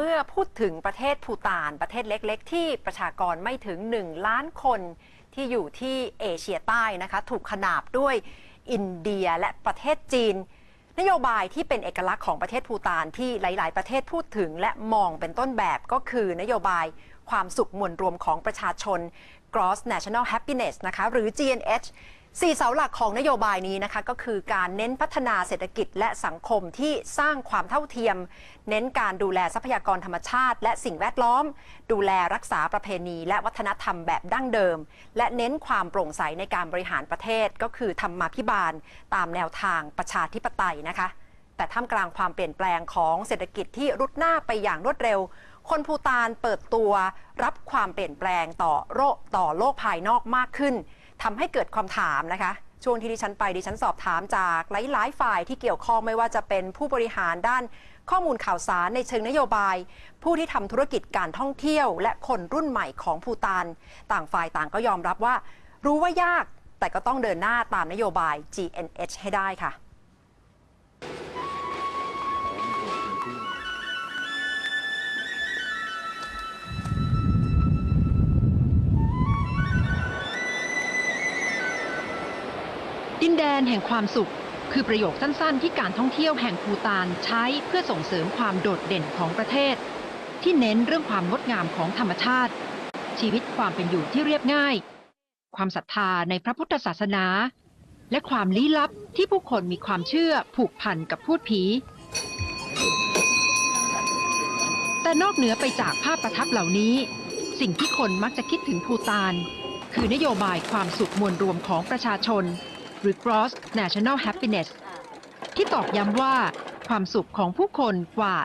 เมื่อพูดถึงประเทศภูตานประเทศเล็ก ๆ ที่ประชากรไม่ถึง 1 ล้านคนที่อยู่ที่เอเชียใต้นะคะถูกขนาบด้วยอินเดียและประเทศจีน นโยบายที่เป็นเอกลักษณ์ของประเทศภูตานที่หลาย ๆ ประเทศพูดถึงและมองเป็นต้นแบบก็คือนโยบายความสุขมวลรวมของประชาชน Gross National Happiness นะคะหรือ GNH สี่เสาหลักของนโยบายนี้นะคะก็คือการเน้นพัฒนาเศรษฐกิจและสังคมที่สร้างความเท่าเทียม เน้นการดูแลทรัพยากรธรรมชาติ และสิ่งแวดล้อม ดูแลรักษาประเพณี และวัฒนธรรมแบบดั้งเดิม และเน้นความโปร่งใสในการบริหารประเทศ ก็คือธรรมาภิบาล ตามแนวทางประชาธิปไตยนะคะ แต่ท่ามกลางความเปลี่ยนแปลงของเศรษฐกิจที่รุดหน้าไปอย่างรวดเร็ว คนภูตานเปิดตัว รับความเปลี่ยนแปลงต่อโรคต่อโลกภายนอกมากขึ้น ทำให้เกิดความถามนะคะ ช่วงที่ดิฉันไปดิฉันสอบถามจากหลายๆฝ่ายที่เกี่ยวข้องไม่ว่าจะเป็นผู้บริหารด้านข้อมูลข่าวสารในเชิงนโยบาย ผู้ที่ทำธุรกิจการท่องเที่ยว และคนรุ่นใหม่ของภูตานต่างฝ่ายต่างก็ยอมรับว่า รู้ว่ายากแต่ก็ต้องเดินหน้าตามนโยบาย GNH ให้ได้ค่ะ ดินแดนแห่งความสุข คือประโยคสั้นๆ ที่การท่องเที่ยวแห่งภูตานใช้เพื่อส่งเสริมความโดดเด่นของประเทศ ที่เน้นเรื่องความงดงามของธรรมชาติ ชีวิตความเป็นอยู่ที่เรียบง่าย ความศรัทธาในพระพุทธศาสนา และความลี้ลับที่ผู้คนมีความเชื่อผูกพันกับพูดผี แต่นอกเหนือไปจากภาพประทับเหล่านี้ สิ่งที่คนมักจะคิดถึงภูตาน คือนโยบายความสุขมวลรวมของประชาชน หรือ Gross National Happiness ที่ตอกย้ำว่าความสุขของผู้คนกว่า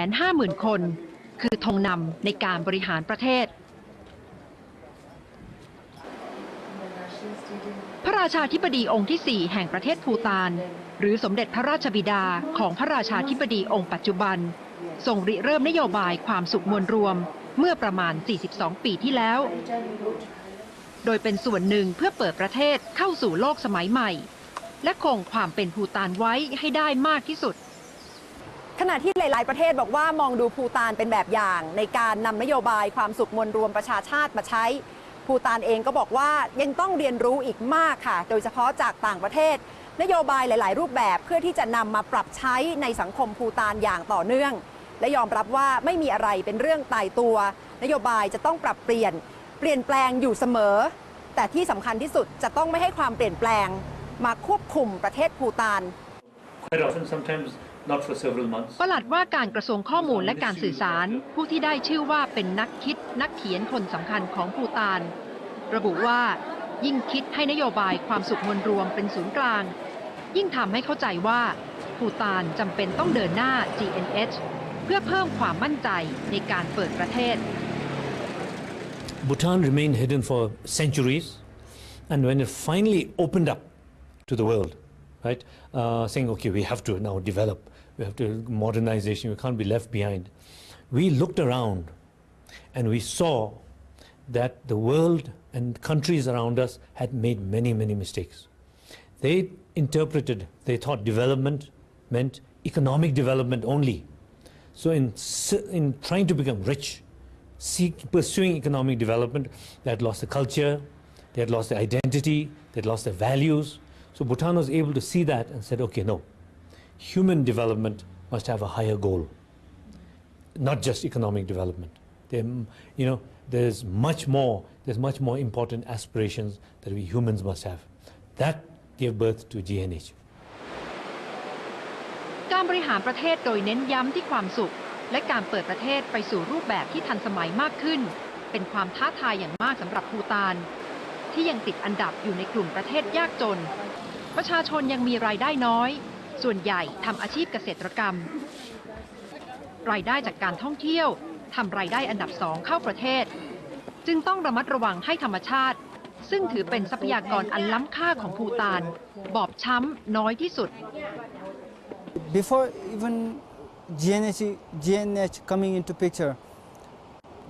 750,000 คน คือธงนำในการบริหารประเทศ พระราชาธิบดีองค์ที่ 4 แห่งประเทศภูตาน หรือสมเด็จพระราชบิดาของพระราชาธิบดีองค์ปัจจุบันทรงริเริ่มนโยบายความสุขมวลรวมเมื่อประมาณ 42 ปีที่แล้ว โดยเป็นส่วนหนึ่งเพื่อเปิดประเทศเข้าสู่โลกสมัยใหม่ และคงความเป็นภูตานไว้ให้ได้มากที่สุด ขณะที่หลาย ๆ ประเทศบอกว่ามองดูภูตานเป็นแบบอย่าง ในการนำนโยบายความสุขมวลรวมประชาชาติมาใช้ภูตานเองก็บอกว่ายังต้องเรียนรู้อีกมากค่ะ โดยเฉพาะจากต่างประเทศ นโยบายหลาย ๆ รูปแบบเพื่อที่จะนำมาปรับใช้ในสังคมภูตานอย่างต่อเนื่อง และยอมรับว่าไม่มีอะไรเป็นเรื่องตายตัว นโยบายจะต้องปรับเปลี่ยน เปลี่ยนแปลงอยู่เสมอ แต่ที่สำคัญที่สุดจะต้องไม่ให้ความเปลี่ยนแปลงมาควบคุมประเทศภูตาน quite often, sometimes not for several months. ประหลัดว่าการกระทรวงข้อมูลและการสื่อสาร ผู้ที่ได้ชื่อว่าเป็นนักคิดนักเขียนคนสำคัญของภูตาน ระบุว่ายิ่งคิดให้นโยบายความสุขมวลรวมเป็นศูนย์กลาง ยิ่งทำให้เข้าใจว่าภูตานจำเป็นต้องเดินหน้า GNH เพื่อเพิ่มความมั่นใจในการเปิดประเทศ Bhutan remained hidden for centuries, and when it finally opened up to the world, right, uh, saying, okay, we have to now develop, we have to modernization, we can't be left behind. We looked around and we saw that the world and countries around us had made many, many mistakes. They interpreted, they thought development meant economic development only. So, in, in trying to become rich, seek, pursuing economic development, they had lost the culture, they had lost their identity, they had lost their values. So Bhutan was able to see that and said, okay, no, human development must have a higher goal, not just economic development. There, you know, there's much more, there's much more important aspirations that we humans must have. That gave birth to GNH. การบริหารประเทศโดยเน้นย้ำที่ความสุข และการเปิดประเทศไปสู่รูปแบบที่ทันสมัยมากขึ้น เป็นความท้าทายอย่างมากสำหรับภูตาน ที่ยังติดอันดับอยู่ในกลุ่มประเทศยากจน ประชาชนยังมีรายได้น้อย ส่วนใหญ่ทำอาชีพเกษตรกรรม รายได้จากการท่องเที่ยวทำรายได้อันดับสองเข้าประเทศ จึงต้องระมัดระวังให้ธรรมชาติ ซึ่งถือเป็นทรัพยากรอันล้ำค่าของภูตาน บอบช้ำน้อยที่สุด before even GNH, GNH coming into picture,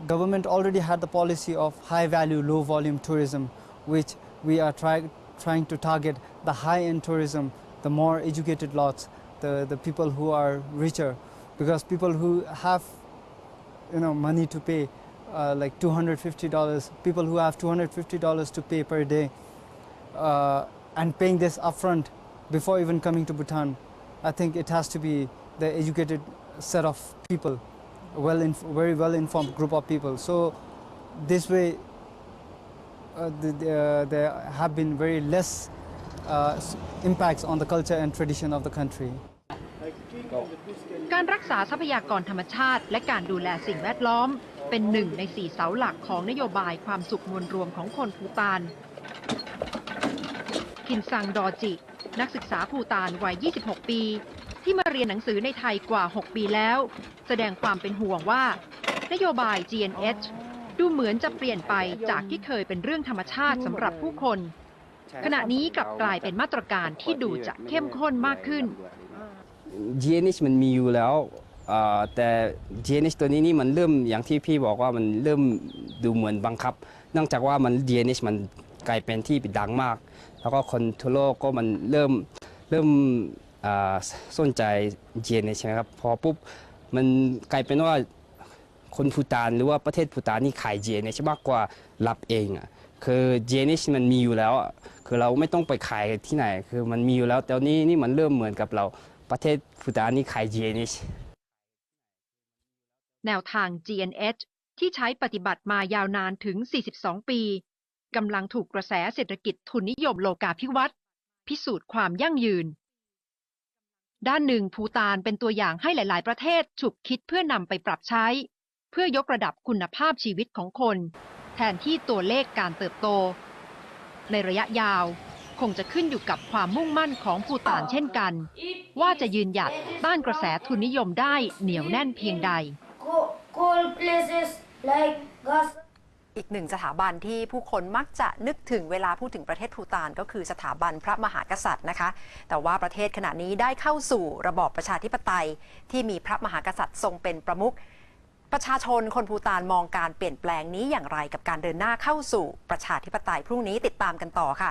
government already had the policy of high value, low volume tourism, which we are try, trying to target the high end tourism, the more educated lots, the, the people who are richer, because people who have you know money to pay, uh, like $250. People who have $250 to pay per day, uh, and paying this upfront before even coming to Bhutan, I think it has to be the educated set of people, well, inf- very well informed group of people. So this way, uh, the, the, uh, there have been very less uh, impacts on the culture and tradition of the country. การรักษาทรัพยากรธรรมชาติและการดูแลสิ่งแวดล้อม เป็นหนึ่งในสี่เสาหลักของนโยบายความสุขมวลรวมของคนภูตาน คินซังดอจิ นักศึกษาภูตานวัย 26 ปี ที่มาเรียนหนังสือในไทยกว่า 6 ปีแล้ว แสดงความเป็นห่วงว่า นโยบาย GNH ดูเหมือนจะเปลี่ยนไปจากที่เคยเป็นเรื่องธรรมชาติสำหรับผู้คน ขณะนี้กลับกลายเป็นมาตรการที่ดูจะเข้มข้นมากขึ้น GNH มันมีอยู่แล้วแต่ GNH ตัวนี้นี่มันเริ่มอย่างที่พี่บอกว่ามันเริ่มดูเหมือนบังคับ เนื่องจากว่ามัน GNH มันกลายเป็นที่ดังมาก แล้วก็คนทั่วโลกก็มันเริ่มเริ่ม สนใจ GNH ใช่ไหมครับพอปุ๊บมันกลายเป็นว่าคนภูตานหรือว่าประเทศภูตานนี่ขาย GNH มากกว่ารับเองอะคือ GNH มันมีอยู่แล้วคือเราไม่ต้องไปขายที่ไหน คือมันมีอยู่แล้วแต่นี้นี่มันเริ่มเหมือนกับเราประเทศภูตานนี่ขาย GNH แนวทาง GNH ที่ใช้ปฏิบัติมายาวนานถึง 42 ปีกำลังถูกกระแสเศรษฐกิจทุนนิยมโลกาภิวัตน์พิสูจน์ความยั่งยืน ด้านหนึ่งภูตานเป็นตัวอย่างให้หลาย ๆ ประเทศฉุกคิดเพื่อนำไปปรับใช้ เพื่อยกระดับคุณภาพชีวิตของคน แทนที่ตัวเลขการเติบโต ในระยะยาว คงจะขึ้นอยู่กับความมุ่งมั่นของภูตานเช่นกัน ว่าจะยืนหยัดต้านกระแสทุนนิยมได้เหนียวแน่นเพียงใด อีกหนึ่งสถาบันที่ผู้คนมักจะนึกถึงเวลาพูดถึงประเทศภูตานก็คือสถาบันพระมหากษัตริย์นะคะ แต่ว่าประเทศขณะนี้ได้เข้าสู่ระบอบประชาธิปไตย ที่มีพระมหากษัตริย์ทรงเป็นประมุขประชาชนคนภูตานมองการเปลี่ยนแปลงนี้อย่างไรกับการเดินหน้าเข้าสู่ประชาธิปไตยพรุ่งนี้ติดตามกันต่อค่ะ